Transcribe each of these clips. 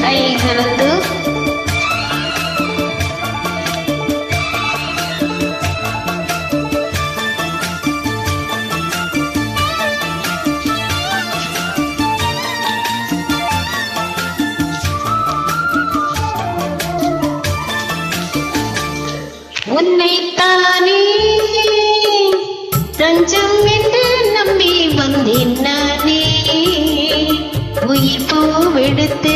கைகளந்து உன்னைத்தானே தஞ்சம் என்று நம்பி வந்தேன் நானே. உயிர் பூவெடுத்து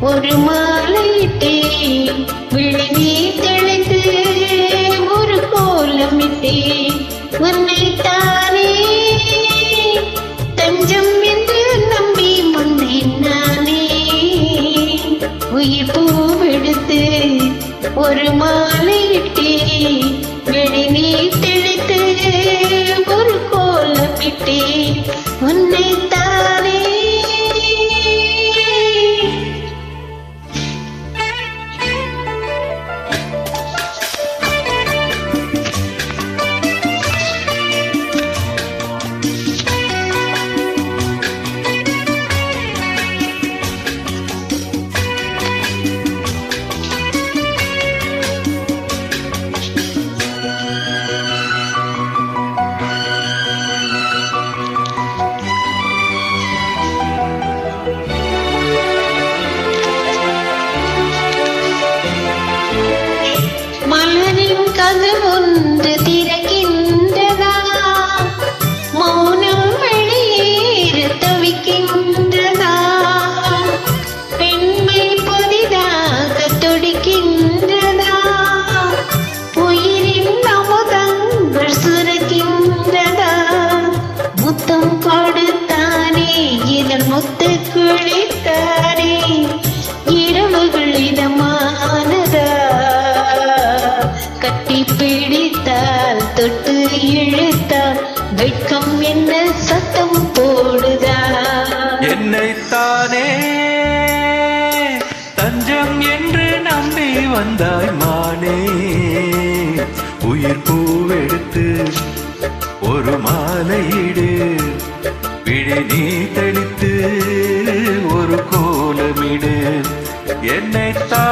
ஒரு மாலையிட்டே விழினி தெளித்து ஒரு கோலமிட்டே தானே தஞ்சம் என்று நம்பி முன்னே நானே. உயிர் பூவெடுத்து ஒரு மாலையிட்டே வெளி தெளித்து மலரின் கதவு ஒன்று திறக்கின்றதா? மௌனம் வெளியேற தவிக்கின்றதா? பெண்மை புதிதாக துடிக்கின்றதா? உயிரின் அமுதங்கள் சுரக்கின்றதா? முத்தம் கொடுத்தானே இதன் கட்டி பிடித்தால் தொட்டு இழுத்தால் வெட்கம் என்ன சத்தம் போடுதா? என்னைத்தானே தஞ்சம் என்று நம்பி வந்தாய் மானே. உயிர் பூவெடுத்து ஒரு மாலையிடு விழி நீ தெளித்து ஒரு கோலமிடு. என்னைத்தானே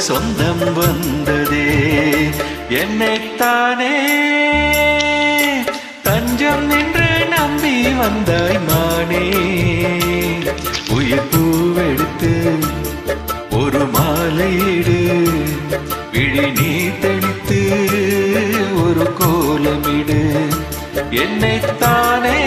சொந்தம் வந்ததே. என்னைத்தானே தஞ்சம் நின்று நம்பி வந்தாய் மானே. உயிர் பூவெடுத்து ஒரு மாலையிடு விழி நீ தெளித்து ஒரு கோலமிடு. என்னைத்தானே